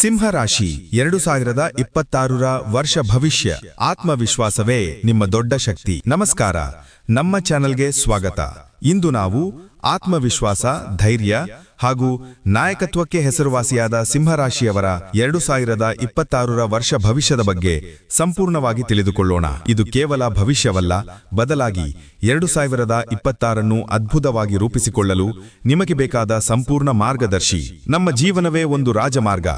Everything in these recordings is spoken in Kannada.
ಸಿಂಹರಾಶಿ ಎರಡು ಸಾವಿರದ ಇಪ್ಪತ್ತಾರರ ವರ್ಷ ಭವಿಷ್ಯ, ಆತ್ಮವಿಶ್ವಾಸವೇ ನಿಮ್ಮ ದೊಡ್ಡ ಶಕ್ತಿ. ನಮಸ್ಕಾರ, ನಮ್ಮ ಚಾನೆಲ್ಗೆ ಸ್ವಾಗತ. ಇಂದು ನಾವು ಆತ್ಮವಿಶ್ವಾಸ, ಧೈರ್ಯ ಹಾಗೂ ನಾಯಕತ್ವಕ್ಕೆ ಹೆಸರುವಾಸಿಯಾದ ಸಿಂಹರಾಶಿಯವರ ಎರಡು ಸಾವಿರದ ಇಪ್ಪತ್ತಾರರ ವರ್ಷ ಭವಿಷ್ಯದ ಬಗ್ಗೆ ಸಂಪೂರ್ಣವಾಗಿ ತಿಳಿದುಕೊಳ್ಳೋಣ. ಇದು ಕೇವಲ ಭವಿಷ್ಯವಲ್ಲ, ಬದಲಾಗಿ ಎರಡು ಸಾವಿರದ ಇಪ್ಪತ್ತಾರನ್ನು ಅದ್ಭುತವಾಗಿ ರೂಪಿಸಿಕೊಳ್ಳಲು ನಿಮಗೆ ಬೇಕಾದ ಸಂಪೂರ್ಣ ಮಾರ್ಗದರ್ಶಿ. ನಮ್ಮ ಜೀವನವೇ ಒಂದು ರಾಜಮಾರ್ಗ.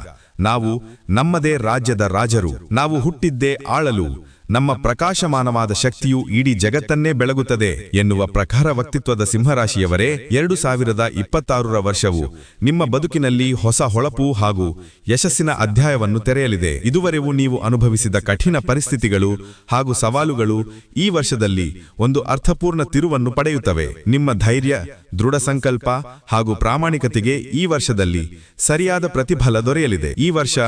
ನಾವು ನಮ್ಮದೇ ರಾಜ್ಯದ ರಾಜರು. ನಾವು ಹುಟ್ಟಿದ್ದೇ ಆಳಲು. ನಮ್ಮ ಪ್ರಕಾಶಮಾನವಾದ ಶಕ್ತಿಯು ಇಡೀ ಜಗತ್ತನ್ನೇ ಬೆಳಗುತ್ತದೆ ಎನ್ನುವ ಪ್ರಖರ ವ್ಯಕ್ತಿತ್ವದ ಸಿಂಹರಾಶಿಯವರೇ, ಎರಡು ಸಾವಿರದ ಇಪ್ಪತ್ತಾರರ ವರ್ಷವು ನಿಮ್ಮ ಬದುಕಿನಲ್ಲಿ ಹೊಸ ಹೊಳಪು ಹಾಗೂ ಯಶಸ್ಸಿನ ಅಧ್ಯಾಯವನ್ನು ತೆರೆಯಲಿದೆ. ಇದುವರೆಗೂ ನೀವು ಅನುಭವಿಸಿದ ಕಠಿಣ ಪರಿಸ್ಥಿತಿಗಳು ಹಾಗೂ ಸವಾಲುಗಳು ಈ ವರ್ಷದಲ್ಲಿ ಒಂದು ಅರ್ಥಪೂರ್ಣ ತಿರುವನ್ನು ಪಡೆಯುತ್ತವೆ. ನಿಮ್ಮ ಧೈರ್ಯ, ದೃಢ ಸಂಕಲ್ಪ ಹಾಗೂ ಪ್ರಾಮಾಣಿಕತೆಗೆ ಈ ವರ್ಷದಲ್ಲಿ ಸರಿಯಾದ ಪ್ರತಿಫಲ ದೊರೆಯಲಿದೆ. ಈ ವರ್ಷ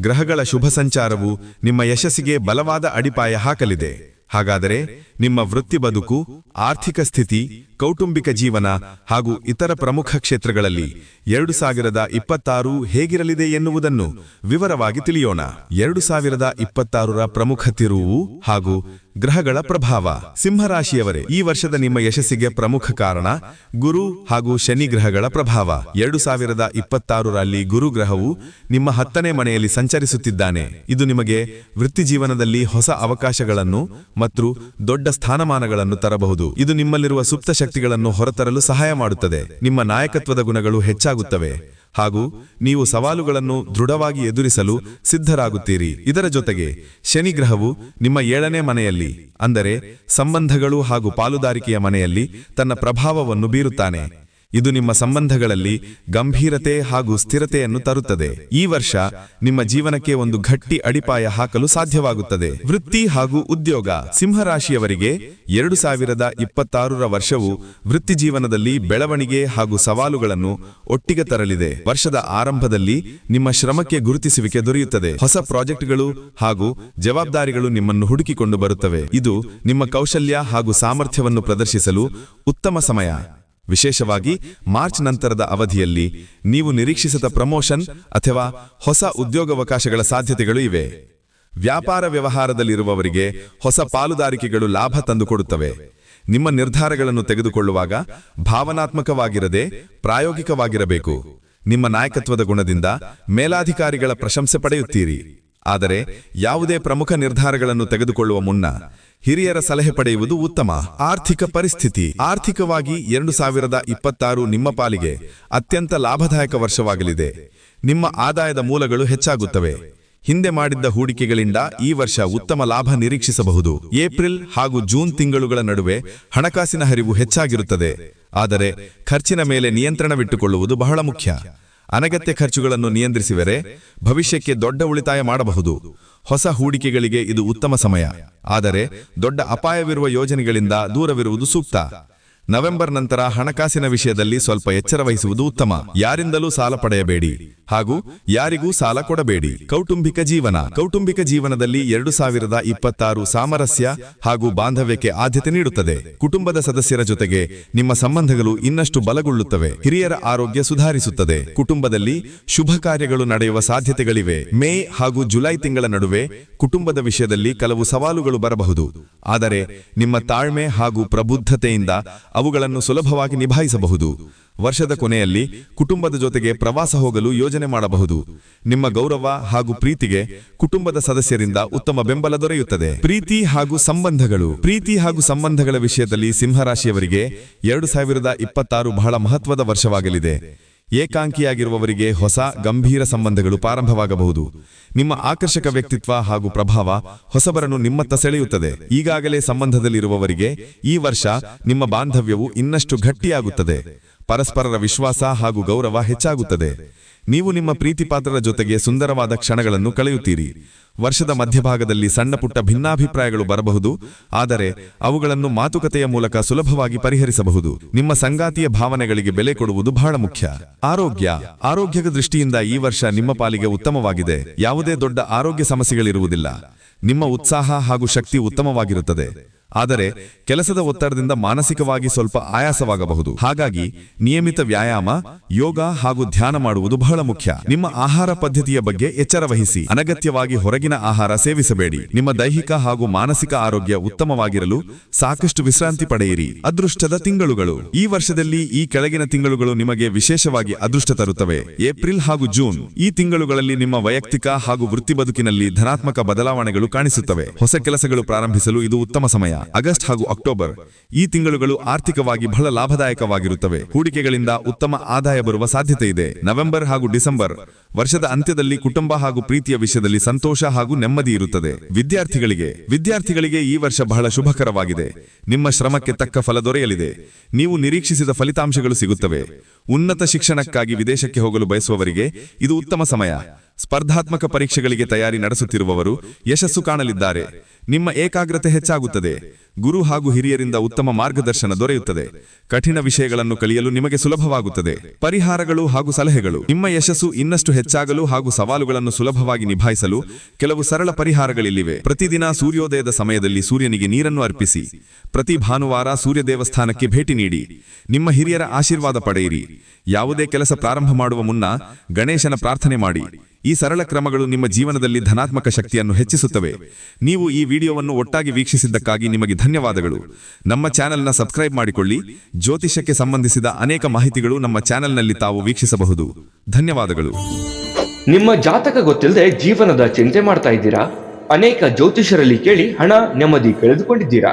ಗ್ರಹಗಳ ಶುಭ ಸಂಚಾರವು ನಿಮ್ಮ ಯಶಸ್ಸಿಗೆ ಬಲವಾದ ಅಡಿಪಾಯ ಹಾಕಲಿದೆ. ಹಾಗಾದರೆ ನಿಮ್ಮ ವೃತ್ತಿ ಬದುಕು, ಆರ್ಥಿಕ ಸ್ಥಿತಿ, ಕೌಟುಂಬಿಕ ಜೀವನ ಹಾಗೂ ಇತರ ಪ್ರಮುಖ ಕ್ಷೇತ್ರಗಳಲ್ಲಿ ಎರಡು ಸಾವಿರದ ಇಪ್ಪತ್ತಾರು ಹೇಗಿರಲಿದೆ ಎನ್ನುವುದನ್ನು ವಿವರವಾಗಿ ತಿಳಿಯೋಣ. ಎರಡು ಸಾವಿರದ ಇಪ್ಪತ್ತಾರರ ಪ್ರಮುಖ ತಿರುವು ಹಾಗೂ ಗ್ರಹಗಳ ಪ್ರಭಾವ. ಸಿಂಹರಾಶಿಯವರೇ, ಈ ವರ್ಷದ ನಿಮ್ಮ ಯಶಸ್ಸಿಗೆ ಪ್ರಮುಖ ಕಾರಣ ಗುರು ಹಾಗೂ ಶನಿ ಗ್ರಹಗಳ ಪ್ರಭಾವ. ಎರಡು ಸಾವಿರದ ಇಪ್ಪತ್ತಾರರಲ್ಲಿ ಗುರು ಗ್ರಹವು ನಿಮ್ಮ ಹತ್ತನೇ ಮನೆಯಲ್ಲಿ ಸಂಚರಿಸುತ್ತಿದ್ದಾನೆ. ಇದು ನಿಮಗೆ ವೃತ್ತಿ ಜೀವನದಲ್ಲಿ ಹೊಸ ಅವಕಾಶಗಳನ್ನು ಮತ್ತು ದೊಡ್ಡ ಸ್ಥಾನಮಾನಗಳನ್ನು ತರಬಹುದು. ಇದು ನಿಮ್ಮಲ್ಲಿರುವ ಸುಪ್ತ ಶಕ್ತಿಗಳನ್ನು ಹೊರತರಲು ಸಹಾಯ ಮಾಡುತ್ತದೆ. ನಿಮ್ಮ ನಾಯಕತ್ವದ ಗುಣಗಳು ಹೆಚ್ಚಾಗುತ್ತವೆ. ಹಾಗೂ ನೀವು ಸವಾಲುಗಳನ್ನು ದೃಢವಾಗಿ ಎದುರಿಸಲು ಸಿದ್ಧರಾಗುತ್ತೀರಿ. ಇದರ ಜೊತೆಗೆ ಶನಿ ಗ್ರಹವು ನಿಮ್ಮ ಏಳನೇ ಮನೆಯಲ್ಲಿ, ಅಂದರೆ ಸಂಬಂಧಗಳು ಹಾಗೂ ಪಾಲುದಾರಿಕೆಯ ಮನೆಯಲ್ಲಿ ತನ್ನ ಪ್ರಭಾವವನ್ನು ಬೀರುತ್ತಾನೆ. ಇದು ನಿಮ್ಮ ಸಂಬಂಧಗಳಲ್ಲಿ ಗಂಭೀರತೆ ಹಾಗೂ ಸ್ಥಿರತೆಯನ್ನು ತರುತ್ತದೆ. ಈ ವರ್ಷ ನಿಮ್ಮ ಜೀವನಕ್ಕೆ ಒಂದು ಗಟ್ಟಿ ಅಡಿಪಾಯ ಹಾಕಲು ಸಾಧ್ಯವಾಗುತ್ತದೆ. ವೃತ್ತಿ ಹಾಗೂ ಉದ್ಯೋಗ. ಸಿಂಹರಾಶಿಯವರಿಗೆ ಎರಡು ಸಾವಿರದ ಇಪ್ಪತ್ತಾರರ ವರ್ಷವು ವೃತ್ತಿ ಜೀವನದಲ್ಲಿ ಬೆಳವಣಿಗೆ ಹಾಗೂ ಸವಾಲುಗಳನ್ನು ಒಟ್ಟಿಗೆ ತರಲಿದೆ. ವರ್ಷದ ಆರಂಭದಲ್ಲಿ ನಿಮ್ಮ ಶ್ರಮಕ್ಕೆ ಗುರುತಿಸುವಿಕೆ ದೊರೆಯುತ್ತದೆ. ಹೊಸ ಪ್ರಾಜೆಕ್ಟ್ಗಳು ಹಾಗೂ ಜವಾಬ್ದಾರಿಗಳು ನಿಮ್ಮನ್ನು ಹುಡುಕಿಕೊಂಡು ಬರುತ್ತವೆ. ಇದು ನಿಮ್ಮ ಕೌಶಲ್ಯ ಹಾಗೂ ಸಾಮರ್ಥ್ಯವನ್ನು ಪ್ರದರ್ಶಿಸಲು ಉತ್ತಮ ಸಮಯ. ವಿಶೇಷವಾಗಿ ಮಾರ್ಚ್ ನಂತರದ ಅವಧಿಯಲ್ಲಿ ನೀವು ನಿರೀಕ್ಷಿಸದ ಪ್ರಮೋಷನ್ ಅಥವಾ ಹೊಸ ಉದ್ಯೋಗಾವಕಾಶಗಳ ಸಾಧ್ಯತೆಗಳು ಇವೆ. ವ್ಯಾಪಾರ ವ್ಯವಹಾರದಲ್ಲಿರುವವರಿಗೆ ಹೊಸ ಪಾಲುದಾರಿಕೆಗಳು ಲಾಭ ತಂದುಕೊಡುತ್ತವೆ. ನಿಮ್ಮ ನಿರ್ಧಾರಗಳನ್ನು ತೆಗೆದುಕೊಳ್ಳುವಾಗ ಭಾವನಾತ್ಮಕವಾಗಿರದೆ ಪ್ರಾಯೋಗಿಕವಾಗಿರಬೇಕು. ನಿಮ್ಮ ನಾಯಕತ್ವದ ಗುಣದಿಂದ ಮೇಲಾಧಿಕಾರಿಗಳ ಪ್ರಶಂಸೆ ಪಡೆಯುತ್ತೀರಿ. ಆದರೆ ಯಾವುದೇ ಪ್ರಮುಖ ನಿರ್ಧಾರಗಳನ್ನು ತೆಗೆದುಕೊಳ್ಳುವ ಮುನ್ನ ಹಿರಿಯರ ಸಲಹೆ ಪಡೆಯುವುದು ಉತ್ತಮ. ಆರ್ಥಿಕ ಪರಿಸ್ಥಿತಿ. ಆರ್ಥಿಕವಾಗಿ ಎರಡು ಸಾವಿರದ ಇಪ್ಪತ್ತಾರು ನಿಮ್ಮ ಪಾಲಿಗೆ ಅತ್ಯಂತ ಲಾಭದಾಯಕ ವರ್ಷವಾಗಲಿದೆ. ನಿಮ್ಮ ಆದಾಯದ ಮೂಲಗಳು ಹೆಚ್ಚಾಗುತ್ತವೆ. ಹಿಂದೆ ಮಾಡಿದ್ದ ಹೂಡಿಕೆಗಳಿಂದ ಈ ವರ್ಷ ಉತ್ತಮ ಲಾಭ ನಿರೀಕ್ಷಿಸಬಹುದು. ಏಪ್ರಿಲ್ ಹಾಗೂ ಜೂನ್ ತಿಂಗಳುಗಳ ನಡುವೆ ಹಣಕಾಸಿನ ಹರಿವು ಹೆಚ್ಚಾಗಿರುತ್ತದೆ. ಆದರೆ ಖರ್ಚಿನ ಮೇಲೆ ನಿಯಂತ್ರಣವಿಟ್ಟುಕೊಳ್ಳುವುದು ಬಹಳ ಮುಖ್ಯ. ಅನಗತ್ಯ ಖರ್ಚುಗಳನ್ನು ನಿಯಂತ್ರಿಸಿದರೆ ಭವಿಷ್ಯಕ್ಕೆ ದೊಡ್ಡ ಉಳಿತಾಯ ಮಾಡಬಹುದು. ಹೊಸ ಹೂಡಿಕೆಗಳಿಗೆ ಇದು ಉತ್ತಮ ಸಮಯ. ಆದರೆ ದೊಡ್ಡ ಅಪಾಯವಿರುವ ಯೋಜನೆಗಳಿಂದ ದೂರವಿರುವುದು ಸೂಕ್ತ. ನವೆಂಬರ್ ನಂತರ ಹಣಕಾಸಿನ ವಿಷಯದಲ್ಲಿ ಸ್ವಲ್ಪ ಎಚ್ಚರ ವಹಿಸುವುದು ಉತ್ತಮ. ಯಾರಿಂದಲೂ ಸಾಲ ಪಡೆಯಬೇಡಿ. ಹಾಗೂ ಯಾರಿಗೂ ಸಾಲ ಕೊಡಬೇಡಿ. ಕೌಟುಂಬಿಕ ಜೀವನ. ಕೌಟುಂಬಿಕ ಜೀವನದಲ್ಲಿ ಎರಡು ಸಾವಿರದ ಇಪ್ಪತ್ತಾರು ಸಾಮರಸ್ಯ ಹಾಗೂ ಬಾಂಧವ್ಯಕ್ಕೆ ಆದ್ಯತೆ ನೀಡುತ್ತದೆ. ಕುಟುಂಬದ ಸದಸ್ಯರ ಜೊತೆಗೆ ನಿಮ್ಮ ಸಂಬಂಧಗಳು ಇನ್ನಷ್ಟು ಬಲಗೊಳ್ಳುತ್ತವೆ. ಹಿರಿಯರ ಆರೋಗ್ಯ ಸುಧಾರಿಸುತ್ತದೆ. ಕುಟುಂಬದಲ್ಲಿ ಶುಭ ಕಾರ್ಯಗಳು ನಡೆಯುವ ಸಾಧ್ಯತೆಗಳಿವೆ. ಮೇ ಹಾಗೂ ಜುಲೈ ತಿಂಗಳ ನಡುವೆ ಕುಟುಂಬದ ವಿಷಯದಲ್ಲಿ ಕೆಲವು ಸವಾಲುಗಳು ಬರಬಹುದು. ಆದರೆ ನಿಮ್ಮ ತಾಳ್ಮೆ ಹಾಗೂ ಪ್ರಬುದ್ಧತೆಯಿಂದ ಅವುಗಳನ್ನು ಸುಲಭವಾಗಿ ನಿಭಾಯಿಸಬಹುದು. ವರ್ಷದ ಕೊನೆಯಲ್ಲಿ ಕುಟುಂಬದ ಜೊತೆಗೆ ಪ್ರವಾಸ ಹೋಗಲು ಯೋಜನೆ ಮಾಡಬಹುದು. ನಿಮ್ಮ ಗೌರವ ಹಾಗೂ ಪ್ರೀತಿಗೆ ಕುಟುಂಬದ ಸದಸ್ಯರಿಂದ ಉತ್ತಮ ಬೆಂಬಲ ದೊರೆಯುತ್ತದೆ. ಪ್ರೀತಿ ಹಾಗೂ ಸಂಬಂಧಗಳು. ಪ್ರೀತಿ ಹಾಗೂ ಸಂಬಂಧಗಳ ವಿಷಯದಲ್ಲಿ ಸಿಂಹರಾಶಿಯವರಿಗೆ ಎರಡು ಸಾವಿರದ ಇಪ್ಪತ್ತಾರು ಬಹಳ ಮಹತ್ವದ ವರ್ಷವಾಗಲಿದೆ. ಏಕಾಂಕಿಯಾಗಿರುವವರಿಗೆ ಹೊಸ ಗಂಭೀರ ಸಂಬಂಧಗಳು ಪ್ರಾರಂಭವಾಗಬಹುದು. ನಿಮ್ಮ ಆಕರ್ಷಕ ವ್ಯಕ್ತಿತ್ವ ಹಾಗೂ ಪ್ರಭಾವ ಹೊಸಬರನ್ನು ನಿಮ್ಮತ್ತ ಸೆಳೆಯುತ್ತದೆ. ಈಗಾಗಲೇ ಸಂಬಂಧದಲ್ಲಿರುವವರಿಗೆ ಈ ವರ್ಷ ನಿಮ್ಮ ಬಾಂಧವ್ಯವು ಇನ್ನಷ್ಟು ಗಟ್ಟಿಯಾಗುತ್ತದೆ. ಪರಸ್ಪರರ ವಿಶ್ವಾಸ ಹಾಗೂ ಗೌರವ ಹೆಚ್ಚಾಗುತ್ತದೆ. ನೀವು ನಿಮ್ಮ ಪ್ರೀತಿಪಾತ್ರರ ಜೊತೆಗೆ ಸುಂದರವಾದ ಕ್ಷಣಗಳನ್ನು ಕಳೆಯುತ್ತೀರಿ. ವರ್ಷದ ಮಧ್ಯಭಾಗದಲ್ಲಿ ಸಣ್ಣಪುಟ್ಟ ಭಿನ್ನಾಭಿಪ್ರಾಯಗಳು ಬರಬಹುದು, ಆದರೆ ಅವುಗಳನ್ನು ಮಾತುಕತೆಯ ಮೂಲಕ ಸುಲಭವಾಗಿ ಪರಿಹರಿಸಬಹುದು. ನಿಮ್ಮ ಸಂಗಾತಿಯ ಭಾವನೆಗಳಿಗೆ ಬೆಲೆ ಕೊಡುವುದು ಬಹಳ ಮುಖ್ಯ. ಆರೋಗ್ಯ. ಆರೋಗ್ಯದ ದೃಷ್ಟಿಯಿಂದ ಈ ವರ್ಷ ನಿಮ್ಮ ಪಾಲಿಗೆ ಉತ್ತಮವಾಗಿದೆ. ಯಾವುದೇ ದೊಡ್ಡ ಆರೋಗ್ಯ ಸಮಸ್ಯೆಗಳಿರುವುದಿಲ್ಲ. ನಿಮ್ಮ ಉತ್ಸಾಹ ಹಾಗೂ ಶಕ್ತಿ ಉತ್ತಮವಾಗಿರುತ್ತದೆ. ಆದರೆ ಕೆಲಸದ ಒತ್ತಡದಿಂದ ಮಾನಸಿಕವಾಗಿ ಸ್ವಲ್ಪ ಆಯಾಸವಾಗಬಹುದು. ಹಾಗಾಗಿ ನಿಯಮಿತ ವ್ಯಾಯಾಮ, ಯೋಗ ಹಾಗೂ ಧ್ಯಾನ ಮಾಡುವುದು ಬಹಳ ಮುಖ್ಯ. ನಿಮ್ಮ ಆಹಾರ ಪದ್ಧತಿಯ ಬಗ್ಗೆ ಎಚ್ಚರ ವಹಿಸಿ. ಅನಗತ್ಯವಾಗಿ ಹೊರಗಿನ ಆಹಾರ ಸೇವಿಸಬೇಡಿ. ನಿಮ್ಮ ದೈಹಿಕ ಹಾಗೂ ಮಾನಸಿಕ ಆರೋಗ್ಯ ಉತ್ತಮವಾಗಿರಲು ಸಾಕಷ್ಟು ವಿಶ್ರಾಂತಿ ಪಡೆಯಿರಿ. ಅದೃಷ್ಟದ ತಿಂಗಳುಗಳು. ಈ ವರ್ಷದಲ್ಲಿ ಈ ಕೆಳಗಿನ ತಿಂಗಳುಗಳು ನಿಮಗೆ ವಿಶೇಷವಾಗಿ ಅದೃಷ್ಟ ತರುತ್ತವೆ. ಏಪ್ರಿಲ್ ಹಾಗೂ ಜೂನ್. ಈ ತಿಂಗಳುಗಳಲ್ಲಿ ನಿಮ್ಮ ವೈಯಕ್ತಿಕ ಹಾಗೂ ವೃತ್ತಿ ಬದುಕಿನಲ್ಲಿ ಧನಾತ್ಮಕ ಬದಲಾವಣೆಗಳು ಕಾಣಿಸುತ್ತವೆ. ಹೊಸ ಕೆಲಸಗಳು ಪ್ರಾರಂಭಿಸಲು ಇದು ಉತ್ತಮ ಸಮಯ. ಆಗಸ್ಟ್ ಹಾಗೂ ಅಕ್ಟೋಬರ್ ಈ ತಿಂಗಳುಗಳು ಆರ್ಥಿಕವಾಗಿ ಬಹಳ ಲಾಭದಾಯಕವಾಗಿರುತ್ತವೆ. ಹೂಡಿಕೆಗಳಿಂದ ಉತ್ತಮ ಆದಾಯ ಬರುವ ಸಾಧ್ಯತೆ ಇದೆ. ನವೆಂಬರ್ ಹಾಗೂ ಡಿಸೆಂಬರ್ ವರ್ಷದ ಅಂತ್ಯದಲ್ಲಿ ಕುಟುಂಬ ಹಾಗೂ ಪ್ರೀತಿಯ ವಿಷಯದಲ್ಲಿ ಸಂತೋಷ ಹಾಗೂ ನೆಮ್ಮದಿ ಇರುತ್ತದೆ. ವಿದ್ಯಾರ್ಥಿಗಳಿಗೆ ವಿದ್ಯಾರ್ಥಿಗಳಿಗೆ ಈ ವರ್ಷ ಬಹಳ ಶುಭಕರವಾಗಿದೆ. ನಿಮ್ಮ ಶ್ರಮಕ್ಕೆ ತಕ್ಕ ಫಲ ದೊರೆಯಲಿದೆ. ನೀವು ನಿರೀಕ್ಷಿಸಿದ ಫಲಿತಾಂಶಗಳು ಸಿಗುತ್ತವೆ. ಉನ್ನತ ಶಿಕ್ಷಣಕ್ಕಾಗಿ ವಿದೇಶಕ್ಕೆ ಹೋಗಲು ಬಯಸುವವರಿಗೆ ಇದು ಉತ್ತಮ ಸಮಯ. ಸ್ಪರ್ಧಾತ್ಮಕ ಪರೀಕ್ಷೆಗಳಿಗೆ ತಯಾರಿ ನಡೆಸುತ್ತಿರುವವರು ಯಶಸ್ಸು ಕಾಣಲಿದ್ದಾರೆ. ನಿಮ್ಮ ಏಕಾಗ್ರತೆ ಹೆಚ್ಚಾಗುತ್ತದೆ. ಗುರು ಹಾಗೂ ಹಿರಿಯರಿಂದ ಉತ್ತಮ ಮಾರ್ಗದರ್ಶನ ದೊರೆಯುತ್ತದೆ. ಕಠಿಣ ವಿಷಯಗಳನ್ನು ಕಲಿಯಲು ನಿಮಗೆ ಸುಲಭವಾಗುತ್ತದೆ. ಪರಿಹಾರಗಳು ಹಾಗೂ ಸಲಹೆಗಳು. ನಿಮ್ಮ ಯಶಸ್ಸು ಇನ್ನಷ್ಟು ಹೆಚ್ಚಾಗಲು ಹಾಗೂ ಸವಾಲುಗಳನ್ನು ಸುಲಭವಾಗಿ ನಿಭಾಯಿಸಲು ಕೆಲವು ಸರಳ ಪರಿಹಾರಗಳಿಲ್ಲಿವೆ. ಪ್ರತಿದಿನ ಸೂರ್ಯೋದಯದ ಸಮಯದಲ್ಲಿ ಸೂರ್ಯನಿಗೆ ನೀರನ್ನು ಅರ್ಪಿಸಿ. ಪ್ರತಿ ಭಾನುವಾರ ಸೂರ್ಯ ದೇವಸ್ಥಾನಕ್ಕೆ ಭೇಟಿ ನೀಡಿ. ನಿಮ್ಮ ಹಿರಿಯರ ಆಶೀರ್ವಾದ ಪಡೆಯಿರಿ. ಯಾವುದೇ ಕೆಲಸ ಪ್ರಾರಂಭ ಮಾಡುವ ಮುನ್ನ ಗಣೇಶನ ಪ್ರಾರ್ಥನೆ ಮಾಡಿ. ಈ ಸರಳ ಕ್ರಮಗಳು ನಿಮ್ಮ ಜೀವನದಲ್ಲಿ ಧನಾತ್ಮಕ ಶಕ್ತಿಯನ್ನು ಹೆಚ್ಚಿಸುತ್ತವೆ. ನೀವು ಈ ವಿಡಿಯೋವನ್ನು ಒಟ್ಟಾಗಿ ವೀಕ್ಷಿಸಿದ್ದಕ್ಕಾಗಿ ನಿಮಗೆ ಧನ್ಯವಾದಗಳು. ನಮ್ಮ ಚಾನೆಲ್ನ ಸಬ್ಸ್ಕ್ರೈಬ್ ಮಾಡಿಕೊಳ್ಳಿ. ಜ್ಯೋತಿಷಕ್ಕೆ ಸಂಬಂಧಿಸಿದ ಅನೇಕ ಮಾಹಿತಿಗಳು ನಮ್ಮ ಚಾನೆಲ್ನಲ್ಲಿ ತಾವು ವೀಕ್ಷಿಸಬಹುದು. ಧನ್ಯವಾದಗಳು. ನಿಮ್ಮ ಜಾತಕ ಗೊತ್ತಿಲ್ಲದೆ ಜೀವನದ ಚಿಂತೆ ಮಾಡ್ತಾ ಇದ್ದೀರಾ? ಅನೇಕ ಜ್ಯೋತಿಷರಲ್ಲಿ ಕೇಳಿ ಹಣ ನೆಮ್ಮದಿ ಕಳೆದುಕೊಂಡಿದ್ದೀರಾ?